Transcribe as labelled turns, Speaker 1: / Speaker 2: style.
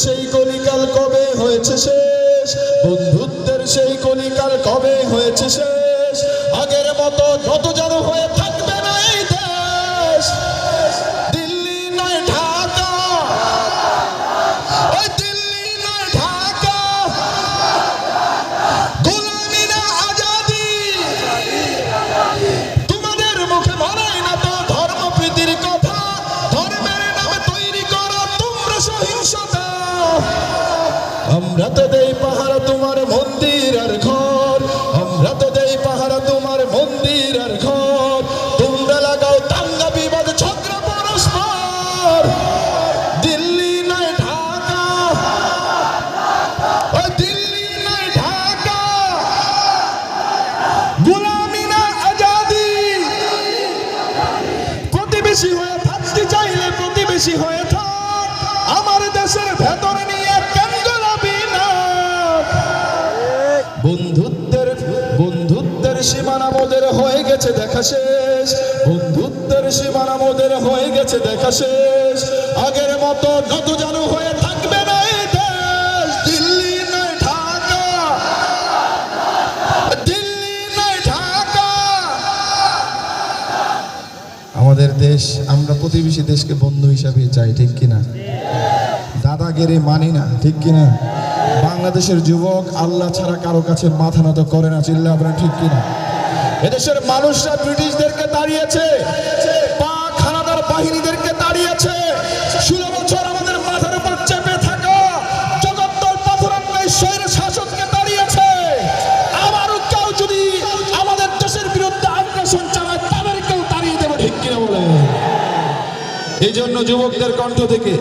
Speaker 1: সেই কলিকাল কবে হয়েছে শেষ? বন্ধুত্বের সেই কলিকাল কবে হয়েছে শেষ? আগের মতো যত আমরা তো দেই পাহারা তোমার মন্দির আর ঘর। আমরা তো দেই পাহারা তোমার মন্দির আর ঘর। তোমরা লাগাও দাঙ্গা বিবাদ, ঝগড়া, পরস্পর। দিল্লি নয় ঢাকা। ও দিল্লি নয় ঢাকা। গোলামি না আজাদি। প্রতিবেশী হয়ে থাকতে চাইলে প্রতিবেশী হয়ে থাক। বন্ধুত্বের বন্ধুত্বের সীমানা মোদের হয়ে গেছে দেখা শেষ। বন্ধুত্বের সীমানা মোদের হয়ে গেছে দেখা শেষ। আগের মতো নত জানু হয়ে থাকবে না ঢাকা। ঢাকা। আমাদের দেশ, আমরা প্রতিবেশী দেশকে বন্ধু হিসাবে চাই, ঠিক কিনা? দাদাগিরি মানি না, ঠিক কিনা? বাংলাদেশের যুবক আল্লাহ ছাড়া কারও কাছে মাথা নত করে না চিল্লা আপনারা ঠিক কিনা? এদেশের মানুষরা ব্রিটিশদেরকে দাঁড়িয়েছে বাহিনীদেরকে ষোলো বছর আমাদের মাথার উপর চেপে থাকা শাসককে আবারও কেউ যদি আমাদের দেশের বিরুদ্ধে আগ্রাসন চালায়, তাদেরকেও তাড়িয়ে দেবো, ঠিক কিনা বলে এই জন্য যুবকদের কণ্ঠ থেকে